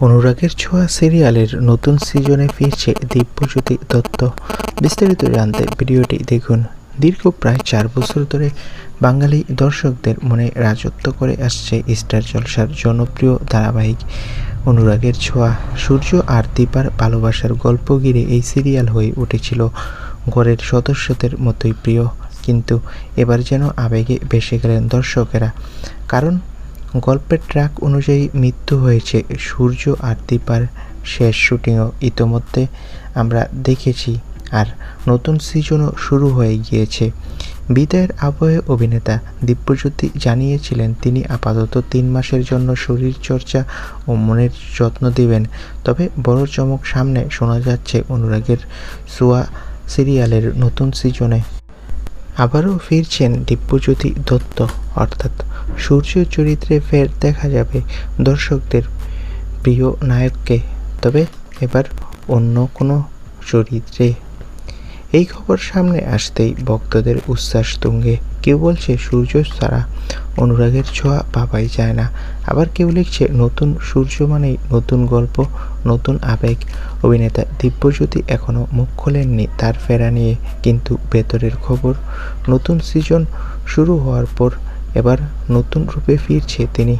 অনুরাগের ছোঁয়া সিরিয়ালের নতুন সিজনে ফিরছে দিব্যজ্যোতি দত্ত। বিস্তারিত জানতে ভিডিওটি দেখুন। দীর্ঘ প্রায় চার বছর ধরে বাঙালি দর্শকদের মনে রাজত্ব করে আসছে স্টার জলসার জনপ্রিয় ধারাবাহিক। অনুরাগের ছোঁয়া, সূর্য আর দীপার ভালোবাসার গল্প ঘিরে এই সিরিয়াল হয়ে উঠেছিল ঘরের সদস্যদের মতোই প্রিয়। কিন্তু এবার যেন আবেগে ভেসে গেলেন দর্শকেরা। কারণ গল্পের ট্র্যাক অনুযায়ী মৃত্যু হয়েছে সূর্য আর দীপার শেষ শুটিংও ইতোমধ্যে আমরা দেখেছি আর নতুন সিজনও শুরু হয়ে গিয়েছে। বিদায়ের আবহে অভিনেতা দিব্যজ্যোতি জানিয়েছিলেন, তিনি আপাতত তিন মাসের জন্য শরীর চর্চা ও মনের যত্ন দিবেন, তবে বড় চমক সামনে শোনা যাচ্ছে অনুরাগের সোয়া সিরিয়ালের নতুন সিজনে। আবারও ফিরছেন দিব্যজ্যোতি দত্ত। অর্থাৎ সূর্য চরিত্রে ফের দেখা যাবে দর্শকদের প্রিয় নায়ককে। তবে এবার অন্য কোনো চরিত্রে। এই খবর সামনে আসতেই ভক্তদের উচ্ছ্বাস তুঙ্গে। কেউ বলছে সূর্য ছাড়া অনুরাগের ছোঁয়া পাওয়াই যায় না। আবার কেউ লিখছে, নতুন সূর্য মানেই নতুন গল্প, নতুন আবেগ। অভিনেতা দিব্যজ্যোতি এখনও মুখ খোলেননি তার ফেরা নিয়ে, কিন্তু ভেতরের খবর, নতুন সিজন শুরু হওয়ার পর এবার নতুন রূপে ফিরছে তিনি।